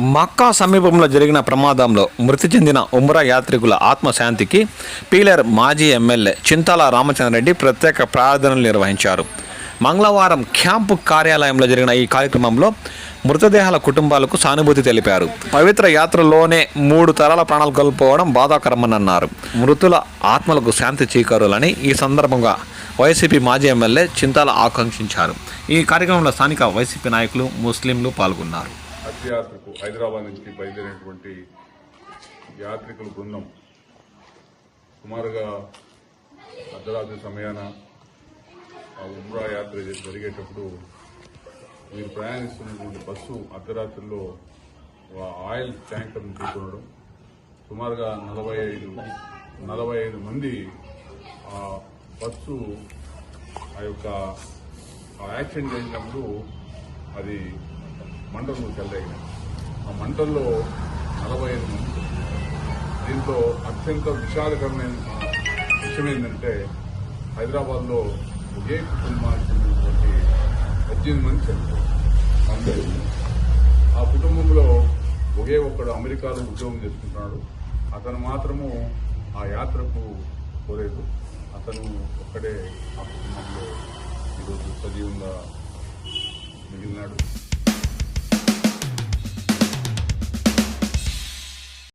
మక్కా సమీపంలో జరిగిన ప్రమాదంలో మృతి చెందిన ఉమ్రా యాత్రికుల ఆత్మశాంతికి పీలర్ మాజీ ఎమ్మెల్యే చింతాల రామచంద్రరెడ్డి ప్రత్యేక ప్రార్థనలు నిర్వహించారు. మంగళవారం క్యాంపు కార్యాలయంలో జరిగిన ఈ కార్యక్రమంలో మృతదేహాల కుటుంబాలకు సానుభూతి తెలిపారు. పవిత్ర యాత్రలోనే మూడు తరాల ప్రాణాలు కోల్పోవడం బాధాకరమన్నారు మృతుల ఆత్మలకు శాంతి చీకరులని ఈ సందర్భంగా వైసీపీ మాజీ ఎమ్మెల్యే చింతాల ఆకాంక్షించారు. ఈ కార్యక్రమంలో స్థానిక వైసీపీ నాయకులు ముస్లింలు పాల్గొన్నారు. హజ్యాత్రకు హైదరాబాద్ నుంచి బయలుదేరినటువంటి యాత్రికుల బృందం సుమారుగా అర్ధరాత్రి సమయాన ఆ ఉమ్రా యాత్ర జరిగేటప్పుడు మీరు ప్రయాణిస్తున్నటువంటి బస్సు అర్ధరాత్రిలో ఆయిల్ ట్యాంకర్ను తీసుకునడం సుమారుగా నలభై ఐదు నలభై ఐదు మంది ఆ బస్సు ఆ యొక్క యాక్సిడెంట్ అయినప్పుడు అది మంటలు చెలరేగినాయి ఆ మంటల్లో నలభై ఐదు మంది దీంతో అత్యంత విషాదకరమైన విషయం ఏంటంటే హైదరాబాద్లో ఒకే కుటుంబానికి చెందినటువంటి పద్దెనిమిది మంది చనిపోయారు. ఆ కుటుంబంలో ఒకే ఒక్కడు అమెరికాలో ఉద్యోగం చేసుకుంటున్నాడు అతను మాత్రము ఆ యాత్రకు పోలేదు. అతను ఒక్కడే ఆ కుటుంబంలో ఈరోజు సజీవంగా మిగిలినాడు.